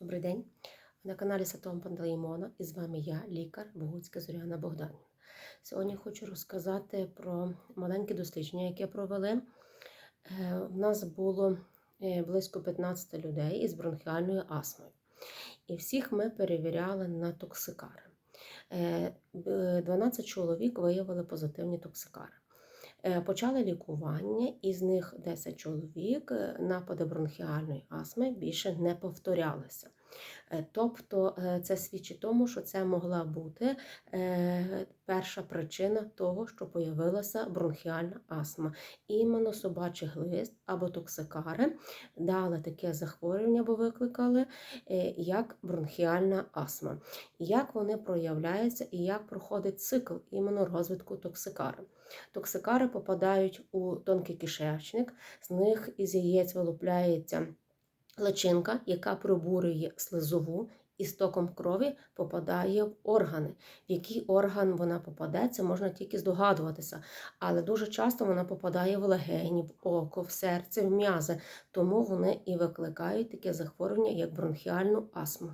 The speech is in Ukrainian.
Добрий день. На каналі Сатом Пантелеймона і з вами я, лікар Богуцька Зоряна Богданівна. Сьогодні хочу розказати про маленьке дослідження, яке провели. Е, У нас було е, близько 15 людей із бронхіальною астмою. І всіх ми перевіряли на токсикари. Е, 12 чоловік виявили позитивні токсикари. Е, Почали лікування, із них 10 чоловік е, напади бронхіальної астми більше не повторялися. Е, Тобто е, це свідчить тому, що це могла бути е, перша причина того, що появилася бронхіальна астма. Іменно собачий глист або токсикари дали таке захворювання, або викликали, як бронхіальна астма. Як вони проявляються і як проходить цикл іменно розвитку токсикари. Токсикари попадають у тонкий кишечник, з них із яєць вилупляється личинка, яка пробурює слизову і стоком крові попадає в органи. В який орган вона попаде, це можна тільки здогадуватися. Але дуже часто вона попадає в легені, в око, в серце, в м'язи. Тому вони і викликають таке захворювання, як бронхіальну астму.